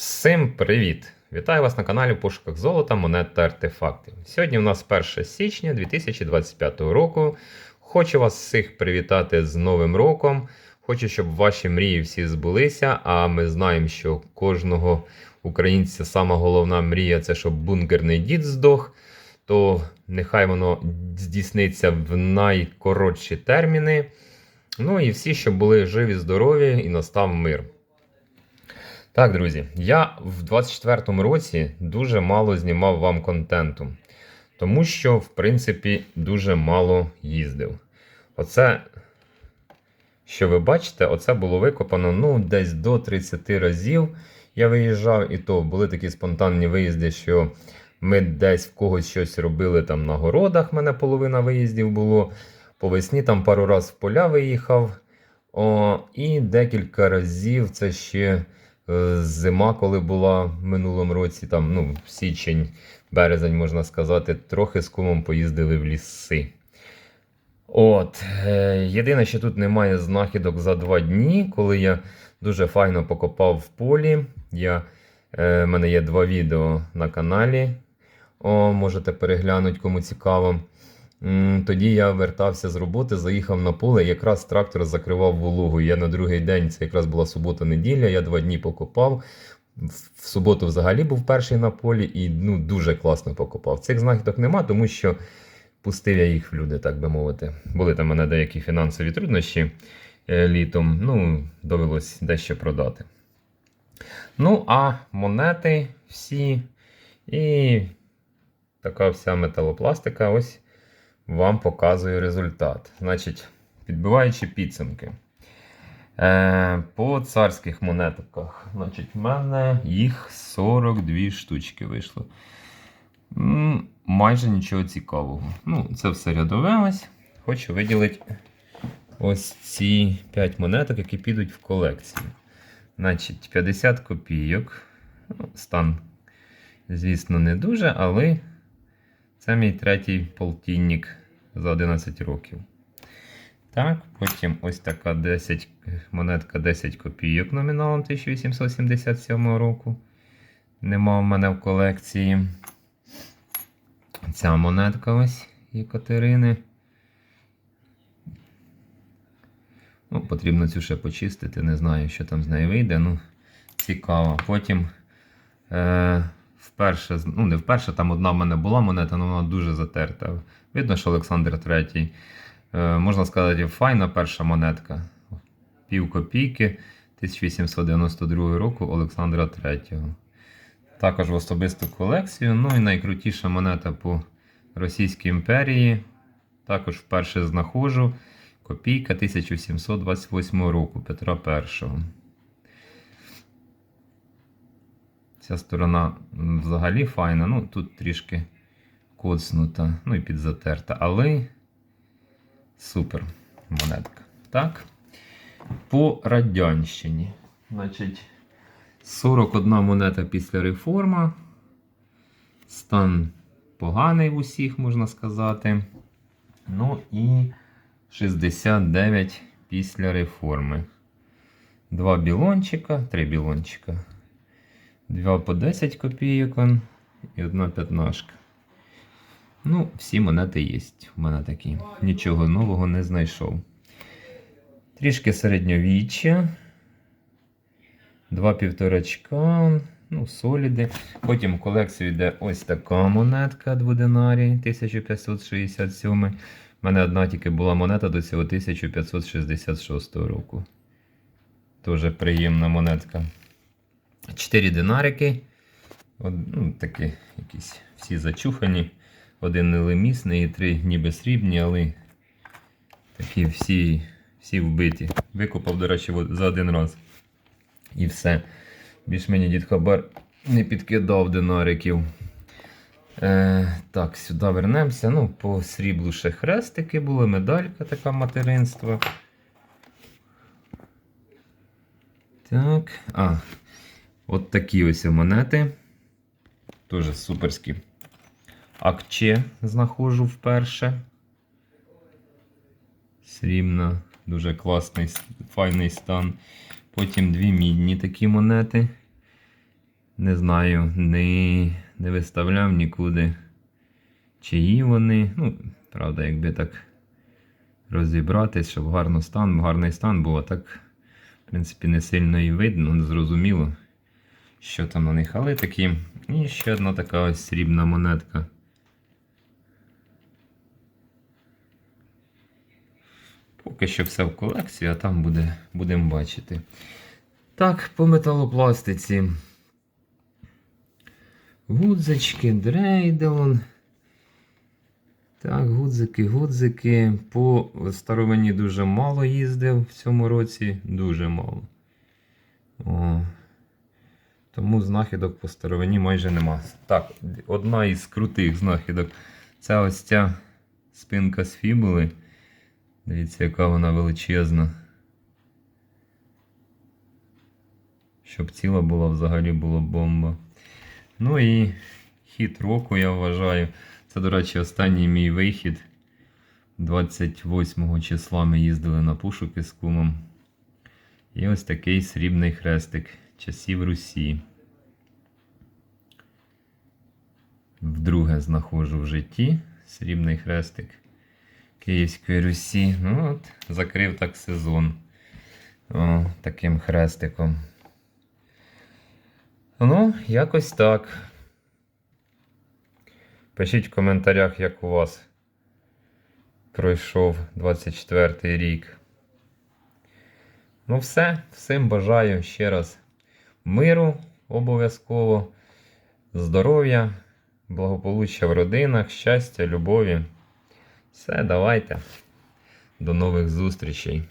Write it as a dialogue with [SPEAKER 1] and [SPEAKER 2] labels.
[SPEAKER 1] Всім привіт! Вітаю вас на каналі пошуках золота, монет та артефактів. Сьогодні у нас 1 січня 2025 року. Хочу вас всіх привітати з Новим роком. Хочу, щоб ваші мрії всі збулися. А ми знаємо, що кожного українця сама головна мрія це щоб бункерний дід здох. То нехай воно здійсниться в найкоротші терміни. Ну і всі, щоб були живі, здорові і настав мир. Так, друзі, я в 24-му році дуже мало знімав вам контенту, тому що, в принципі, дуже мало їздив. Оце, що ви бачите, оце було викопано ну, десь до 30 разів. Я виїжджав, і то були такі спонтанні виїзди, що ми десь в когось щось робили там на городах. в мене половина виїздів було. По весні там пару разів в поля виїхав. О, і декілька разів це ще. Е, Зима, коли була в минулому році, там, ну, січень, березень, можна сказати, трохи з кумом поїздили в ліси. От, е, єдине, що тут немає знахідок за два дні, коли я дуже файно покопав в полі. Я, е, в мене є два відео на каналі. О, можете переглянути, кому цікаво. Тоді я вертався з роботи, заїхав на поле, якраз трактор закривав вологу. Я на другий день, це якраз була субота-неділя, я два дні покопав. В в суботу взагалі був перший на полі і ну, дуже класно покопав. Цих знахідок нема, тому що пустив я їх в люди, так би мовити. Були там у мене деякі фінансові труднощі е, літом, ну, довелось дещо продати. Ну, а монети всі і така вся металопластика. Ось вам показую результат. Значить, підбиваючи підсумки. Е, по царських монетиках. Значить, в мене їх 42 штучки вийшло. Майже нічого цікавого. Ну, це все рядове ось. Хочу виділити ось ці 5 монеток, які підуть в колекцію. Значить, 50 копійок. Ну, Стан, звісно, не дуже, але це мій третій полтинник за 11 років. Так, потім ось така 10, монетка 10 копійок номіналом 1877 року. Нема в мене в колекції. Ця монетка ось Єкатерини. Ну, Потрібно цю ще почистити, не знаю, що там з нею вийде. Ну, цікаво. Потім е, вперше, ну не вперше, там одна в мене була монета, але вона дуже затерта. Видно, що Олександр III. Е, можна сказати, файна перша монетка. Пів копійки 1892 року Олександра III. Також в особисту колекцію. Ну і найкрутіша монета по Російській імперії. Також вперше знаходжу. Копійка 1728 року Петра І. Ця сторона взагалі файна. Ну, тут трішки коцнута, ну і підзатерта, але супер монетка. Так. По Радянщині. Значить, 41 монета після реформа. Стан поганий в усіх, можна сказати. Ну і 69 після реформи. Два білончика, три білончика. Два по 10 копійок і одна п'ятнашка. Ну, всі монети є. У мене такі. Нічого нового не знайшов. Трішки середньовіччя. Два півторачка. Ну, соліди. Потім в колекцію йде ось така монетка дводинарій 1567. У мене одна тільки була монета до цього 1566 року. Дуже приємна монетка. Чотири динарики. От, ну, такі якісь всі зачухані. Один нелемісний і три ніби срібні, але такі всі всі вбиті. Викопав, до речі, за один раз. І все. Більш мені дід Хабар не підкидав динариків. Е, Так, сюди вернемося. Ну, По сріблу ще хрестики були, медалька така материнства. Так. А, от такі ось монети. Дуже суперські. Акче знаходжу вперше. Срібна, дуже класний, файний стан. Потім дві мідні такі монети. Не знаю, не, не виставляв нікуди. Чиї вони. Ну, правда, якби так розібратись, щоб гарно стан, гарний стан був, а так, в принципі, не сильно і видно, зрозуміло, що там на них. Але такі. І ще одна така ось срібна монетка. Поки що все в колекції, а там буде, будемо бачити. Так, по металопластиці. Гудзички, дрейделон. Так, гудзики, гудзики. По старовині дуже мало їздив в цьому році. Дуже мало. О. Тому знахідок по старовині майже нема. Так, одна із крутих знахідок. Це ось ця спинка з фібули. Дивіться, яка вона величезна. Щоб ціла була взагалі була бомба. Ну і хід року, я вважаю. Це, до речі, останній мій вихід. 28 числа ми їздили на пошуки з кумом. І ось такий срібний хрестик часів Русі. Вдруге знаходжу в житті срібний хрестик Київської Русі. Ну от, закрив так сезон О, таким хрестиком. Ну, якось так. Пишіть в коментарях, як у вас пройшов 24 рік. Ну, все. Всім бажаю ще раз миру обов'язково, здоров'я, благополуччя в родинах, щастя, любові. Все, давайте. До нових зустрічей.